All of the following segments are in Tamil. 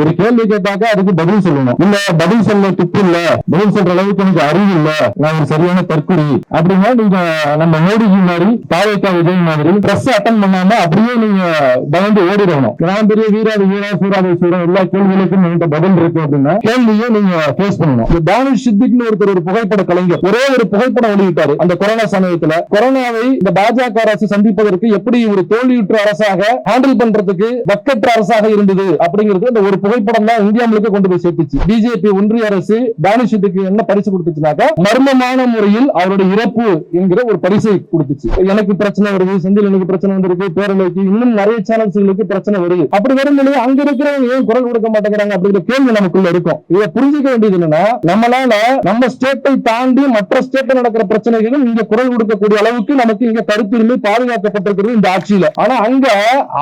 ஒரு கேள்வி கேட்டாக்க அதுக்கு பதில் சொல்லணும். இல்ல பதில் சொல்ல துப்பு இல்ல. பதில் சொல்ற அளவுக்கு எனக்கு அறிவு இல்ல. நான் ஒரு சரியான தற்கொலை. அப்படின்னா நீங்க நம்ம மோடிஜி மாதிரி தாவேக்கா விஜய் மாதிரி பிரஸ் அட்டன் பண்ணாம அப்படியே நீங்க பயந்து ஓடிடணும். நான் பெரிய வீராதி வீரா சூராதி சூரம் எல்லா கேள்விகளுக்கும் என்கிட்ட பதில் இருக்கு அப்படின்னா கேள்வியை நீங்க ஃபேஸ் பண்ணணும். இந்த தானிஷ் சித்திக்னு ஒருத்தர் ஒரு புகைப்பட கலைஞர் ஒரே ஒரு புகைப்படம் வெளியிட்டாரு. அந்த கொரோனா சமயத்துல கொரோனாவை இந்த பாஜக அரசு சந்திப்பதற்கு எப்படி ஒரு தோல்வியுற்ற அரசாக ஹேண்டில் பண்றதுக்கு வக்கற்ற அரசாக இருந்தது அப்படிங்கிறது இந்த ஒரு புகைப்படம் தான் இந்தியா முழுக்க கொண்டு போய் சேர்த்துச்சு. பிஜேபி ஒன்றிய அரசு தானிஷத்துக்கு என்ன பரிசு கொடுத்துச்சுனாக்கா மர்மமான முறையில் அவருடைய இறப்பு என்கிற ஒரு பரிசை கொடுத்துச்சு. எனக்கு பிரச்சனை வருது செந்திலனுக்கு பிரச்சனை வந்திருக்கு பேரலைக்கு இன்னும் நிறைய சேனல்ஸ்களுக்கு பிரச்சனை வருது. அப்படி வரும்போது அங்க இருக்கிறவங்க ஏன் குரல் கொடுக்க மாட்டேங்கிறாங்க அப்படிங்கிற கேள்வி நமக்குள்ள இருக்கும். இதை புரிஞ்சுக்க வேண்டியது என்னன்னா நம்மளால நம்ம ஸ்டேட்டை தாண்டி மற்ற ஸ்டேட்ல நடக்கிற பிரச்சனைகளும் இங்க குரல் கொடுக்கக்கூடிய அளவுக்கு நமக்கு இங்க கருத்துரிமை பாதுகாக்கப்பட்டிருக்கிறது இந்த ஆட்சியில. ஆனா அங்க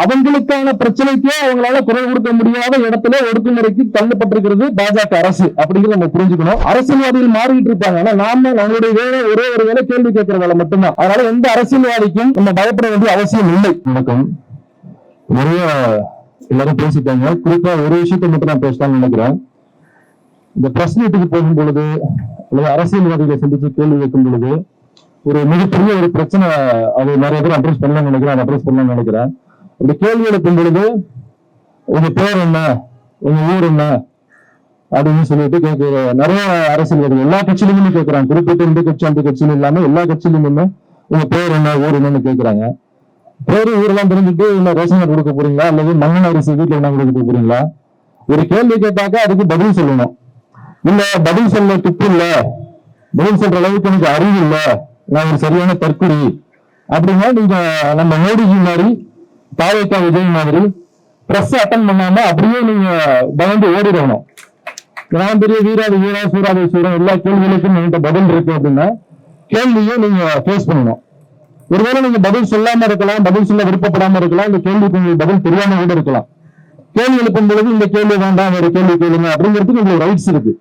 அவங்களுக்கான பிரச்சனைக்கே அவங்களால குரல் கொடுக்க முடியாத இடத்துல ஒடுக்குமுறைக்கு தள்ளப்பட்டிருக்கிறது பாஜக அரசு அப்படிங்கிறத நம்ம புரிஞ்சுக்கணும். அரசியல்வாதிகள் மாறிட்டு இருப்பாங்க. ஆனா நாம நம்மளுடைய வேலை ஒரே ஒரு வேலை கேள்வி கேட்கிற வேலை மட்டும்தான். அதனால எந்த அரசியல்வாதிக்கும் நம்ம பயப்பட வேண்டிய அவசியம் இல்லை. வணக்கம். நிறைய எல்லாரும் பேசிட்டாங்க. குறிப்பா ஒரு விஷயத்தை மட்டும் நான் பேசலாம்னு நினைக்கிறேன். இந்த பிரஸ் மீட்டுக்கு போகும் பொழுது அல்லது அரசியல்வாதிகளை சந்திச்சு கேள்வி கேட்கும் பொழுது ஒரு மிகப்பெரிய ஒரு பிரச்சனை அது நிறைய பேர் அட்ரஸ் பண்ணலாம்னு நினைக்கிறேன். அட்ரஸ் பண்ணலாம்னு நினைக்கிறேன். அப்படி கேள்வி எழுப்பும் பொழுது உங்க பேர் என்ன? உங்க ஊர் என்ன? அப்படின்னு சொல்லிட்டு கேட்கிற நிறைய அரசியல்வாதிகள் எல்லா கட்சியிலுமே கேட்கிறாங்க. குறிப்பிட்ட இந்த கட்சி அந்த கட்சியிலும் இல்லாம எல்லா கட்சியிலுமே உங்க பேர் என்ன ஊர் என்னன்னு கேட்கிறாங்க. பேரு ஊரெல்லாம் தெரிஞ்சுட்டு இல்ல ரேஷன் கார்டு கொடுக்க போறீங்களா? அல்லது மங்கன் அரிசி வீட்டுல என்ன கொடுக்க போறீங்களா? ஒரு கேள்வி கேட்டாக்க அதுக்கு பதில் சொல்லணும். இல்ல பதில் சொல்ல துப்பு இல்ல. பதில் சொல்ற அளவுக்கு எனக்கு அறிவு இல்ல. நான் ஒரு சரியான தற்குறி அப்படின்னா நீங்க நம்ம மோடிஜி மாதிரி தாவேக்கா விஜய் மாதிரி ப்ரெஸ் அட்டன் பண்ணாம அப்படியே நீங்க பயந்து ஓடிடணும். நான் பெரிய வீராதி வீரா சூராதி சூரம் எல்லா கேள்விகளுக்கும் என்கிட்ட பதில் இருக்கு அப்படின்னா கேள்வியை நீங்க ஃபேஸ் பண்ணணும். ஒருவேளை நீங்க பதில் சொல்லாம இருக்கலாம் பதில் சொல்ல விருப்பப்படாம இருக்கலாம் இந்த கேள்விக்கு உங்களுக்கு பதில் தெரியாம கூட இருக்கலாம். கேள்வி எழுப்பும் பொழுது இந்த கேள்வி வேண்டாம் வேற கேள்வி கேளுங்க அப்படிங்கிறதுக்கு உங்களுக்கு ரைட்ஸ் இருக்கு.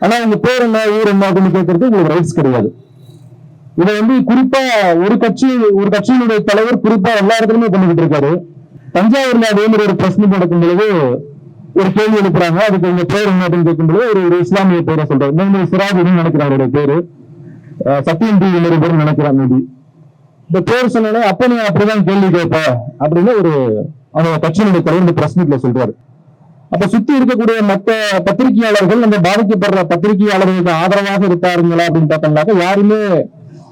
ஆனா உங்க பேர் என்ன ஊர் என்ன அப்படின்னு கேட்கறது உங்களுக்கு ரைட்ஸ் கிடையாது. இதை வந்து குறிப்பா ஒரு கட்சி ஒரு கட்சியினுடைய தலைவர் குறிப்பா எல்லா இடத்துலயுமே பண்ணிக்கிட்டு இருக்காரு. தஞ்சாவூர்ல அதே மாதிரி ஒரு பிரச்சனை நடக்கும் பொழுது ஒரு கேள்வி எழுப்புறாங்க. அதுக்கு உங்க பேர் என்ன அப்படின்னு கேட்கும்போது ஒரு ஒரு இஸ்லாமிய பேரை சொல்றாரு. இந்த சிராஜுன்னு நினைக்கிறேன் அவருடைய பேரு. அஹ் சத்தியம் டிவி நிறைய பேர் நினைக்கிறாங்க மேபி. இந்த பேர் சொன்னோடனே அப்ப நீ அப்படிதான் கேள்வி கேட்ப அப்படின்னு ஒரு அவங்க கட்சியினுடைய தலைவர் பிரஸ் மீட்ல சொல்றாரு. அப்ப சுத்தி இருக்கக்கூடிய மற்ற பத்திரிகையாளர்கள் அந்த பாதிக்கப்படுற பத்திரிகையாளர்களுக்கு ஆதரவாக இருப்பாருங்களா அப்படின்னு பார்த்தோம்னாக்க யாருமே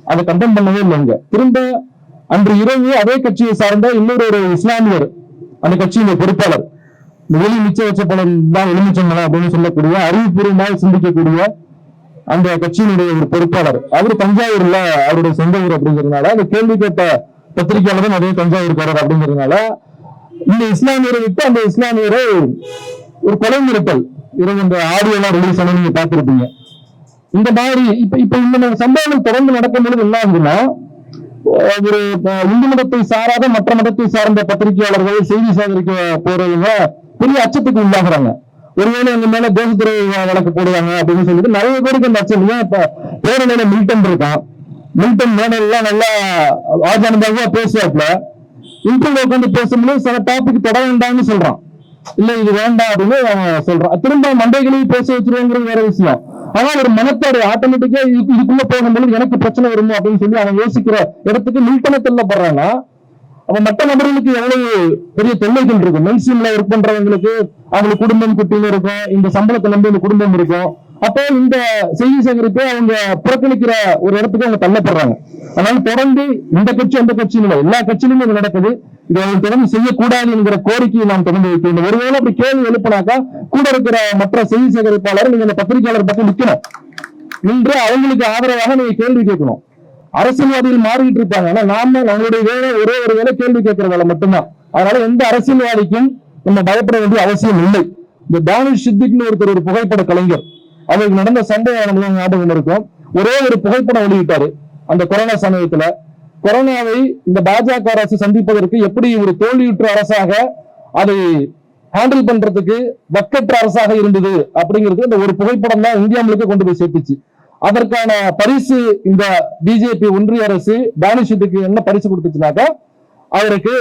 அதை கண்டம் பண்ணவே இல்லைங்க திரும்ப அன்று இரவு அதே கட்சியை சார்ந்த இன்னொரு ஒரு இஸ்லாமியர் அந்த கட்சியின் பொறுப்பாளர். வெளி மிச்ச வச்ச பலன் தான் எலுமிச்சம்பழம் அப்படின்னு சொல்லக்கூடிய அறிவுபூர்வமாக சிந்திக்கக்கூடிய அந்த கட்சியினுடைய ஒரு பொறுப்பாளர். அவர் தஞ்சாவூர்ல அவருடைய சொந்த ஊர் அப்படிங்கிறதுனால அந்த கேள்வி கேட்ட பத்திரிகையாளரும் அதே தஞ்சாவூர்காரர் அப்படிங்கிறதுனால இந்த இஸ்லாமியரை விட்டு அந்த இஸ்லாமியரை ஒரு கொலை மிரட்டல் இரவு இந்த ஆடியோ எல்லாம் ரிலீஸ் ஆன நீங்க பார்த்திருப்பீங்க. இந்த மாதிரி இப்ப இப்ப இந்த சம்பவங்கள் தொடர்ந்து நடக்கும் பொழுது என்ன ஆகுதுன்னா ஒரு இந்து மதத்தை சாராத மற்ற மதத்தை சார்ந்த பத்திரிகையாளர்கள் செய்தி சேகரிக்க போறவங்க பெரிய அச்சத்துக்கு உள்ளாகுறாங்க. ஒருவேளை எங்க மேல தேசத்துறை வழக்கு போடுவாங்க அப்படின்னு சொல்லிட்டு நிறைய பேருக்கு அந்த அச்சம். ஏன் இப்ப பேரணியில மில்டன் இருக்கான்? மில்டன் மேடெல்லாம் நல்லா ஆஜானதாக பேசுவாப்ல இன்டர்வியூ உட்காந்து பேசும்போது சில டாபிக் தொட வேண்டாம்னு சொல்றான். இல்ல இது வேண்டாம் அப்படின்னு அவன் சொல்றான். திரும்ப மண்டைகளையும் பேச வச்சிருவோங்கிறது வேற விஷயம். ஆனா ஒரு மனத்தோட ஆட்டோமேட்டிக்கா இதுக்குள்ள போகும்போது எனக்கு பிரச்சனை வருமோ அப்படின்னு சொல்லி அவன் யோசிக்கிற இடத்துக்கு மில்டனை தள்ளப்படுறாங்க அப்ப மற்ற நபர்களுக்கு எவ்வளவு பெரிய தொல்லைகள் இருக்கும்? மென்சியம்ல ஒர்க் பண்றவங்களுக்கு அவங்களுக்கு குடும்பம் குட்டியும் இருக்கும் இந்த சம்பளத்தை நம்பி இந்த குடும்பம் இருக்கும். அப்போ இந்த செய்தி சேகரிப்பை அவங்க புறக்கணிக்கிற ஒரு இடத்துக்கு அவங்க தள்ளப்படுறாங்க. அதனால தொடர்ந்து இந்த கட்சி அந்த கட்சியும் இல்லை. எல்லா கட்சியிலுமே இது நடக்குது. இதை தொடர்ந்து செய்யக்கூடாது என்கிற கோரிக்கையை நாம் தொடர்ந்து வைக்க வேண்டும். ஒருவேளை அப்படி கேள்வி எழுப்பினாக்கா கூட இருக்கிற மற்ற செய்தி சேகரிப்பாளர் நீங்க அந்த பத்திரிகையாளர் பக்கம் நிக்கணும் நின்று அவங்களுக்கு ஆதரவாக நீங்க கேள்வி கேட்கணும். அரசியல்வாதிகள் மாறிட்டு இருப்பாங்க. ஆனா நாம நம்மளுடைய வேலை ஒரே ஒரு வேலை கேள்வி கேட்கிற வேலை மட்டும்தான். அதனால எந்த அரசியல்வாதிக்கும் நம்ம பயப்பட வேண்டிய அவசியம் இல்லை. இந்த தானிஷ் சித்திக்னு ஒருத்தர் ஒரு புகைப்பட கலைஞர். அவருக்கு நடந்த சம்பவம் ஞாபகம் இருக்கும். ஒரே ஒரு புகைப்படம் வெளியிட்டாரு. அந்த கொரோனா சமயத்துல கொரோனாவை இந்த பாஜக அரசு சந்திப்பதற்கு எப்படி ஒரு தோல்வியுற்ற அரசாக அதை ஹேண்டில் பண்றதுக்கு வக்கற்ற அரசாக இருந்தது அப்படிங்கிறது இந்த ஒரு புகைப்படம் தான் இந்தியா முழுக்க கொண்டு போய் சேர்த்துச்சு. அதற்கான பரிசு இந்த பிஜேபி ஒன்றிய அரசு டானிஷுக்கு என்ன பரிசு கொடுத்துச்சுனாக்கா அவருக்கு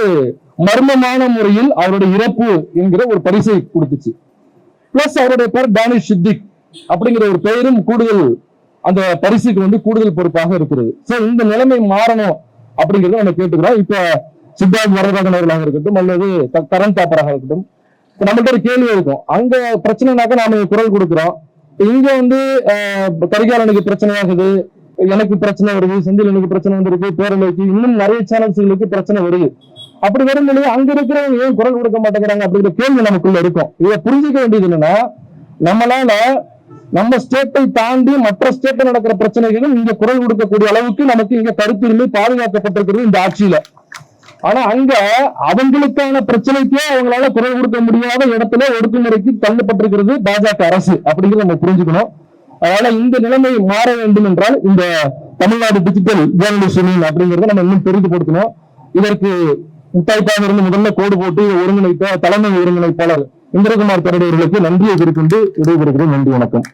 மர்மமான முறையில் அவருடைய இறப்பு என்கிற ஒரு பரிசை கொடுத்துச்சு. பிளஸ் அவருடைய பேர் டானிஷ் சித்திக் அப்படிங்கிற ஒரு பெயரும் கூடுதல் அந்த பரிசுக்கு வந்து கூடுதல் பொறுப்பாக இருக்கிறது. சோ இந்த நிலைமை மாறணும் அப்படிங்கறத நம்ம கேட்டுக்கிறோம். இப்ப சித்தார்த் வரதராஜன் அவர்களாக இருக்கட்டும் அல்லது கரண் தாப்பராக இருக்கட்டும் இப்ப நம்மள்ட்ட ஒரு கேள்வி இருக்கும். அங்க பிரச்சனைனாக்க நாம குரல் கொடுக்குறோம். இங்க வந்து கரிகாலனுக்கு பிரச்சனை ஆகுது. எனக்கு பிரச்சனை வருது. செந்திலனுக்கு பிரச்சனை வந்திருக்கு. பேரலைக்கு இன்னும் நிறைய சேனல்ஸ்களுக்கு பிரச்சனை வருது. அப்படி வரும்பொழுது அங்க இருக்கிறவங்க ஏன் குரல் கொடுக்க மாட்டேங்கிறாங்க அப்படிங்கிற கேள்வி நமக்குள்ள இருக்கும். இதை புரிஞ்சுக்க வேண்டியது என்னன்னா நம்மளால நம்ம ஸ்டேட்டை தாண்டி மற்ற ஸ்டேட்ல நடக்கிற பிரச்சனைகளும் இங்க குரல் கொடுக்கக்கூடிய அளவுக்கு நமக்கு இங்க கருத்துரிமை பாதுகாக்கப்பட்டிருக்கிறது இந்த ஆட்சியில. ஆனா அங்க அவங்களுக்கான பிரச்சனைக்கே அவங்களால குரல் கொடுக்க முடியாத இடத்துல ஒடுக்குமுறைக்கு தள்ளப்பட்டிருக்கிறது பாஜக அரசு அப்படிங்கிறத நம்ம புரிஞ்சுக்கணும். அதனால இந்த நிலைமை மாற வேண்டும் என்றால் இந்த தமிழ்நாடு டிஜிட்டல் ஜேர்னலிஸ்ட் யூனியன் அப்படிங்கறத நம்ம இன்னும் பெரிதுபடுத்தணும். இதற்கு முத்தாய்ப்பாக இருந்து முதல்ல கோடு போட்டு இதை ஒருங்கிணைத்த தலைமை ஒருங்கிணைப்பாளர் இந்திரகுமார் கரடி அவர்களுக்கு நன்றியை குறிக்கொண்டு விடைபெறுகிறேன். நன்றி வணக்கம்.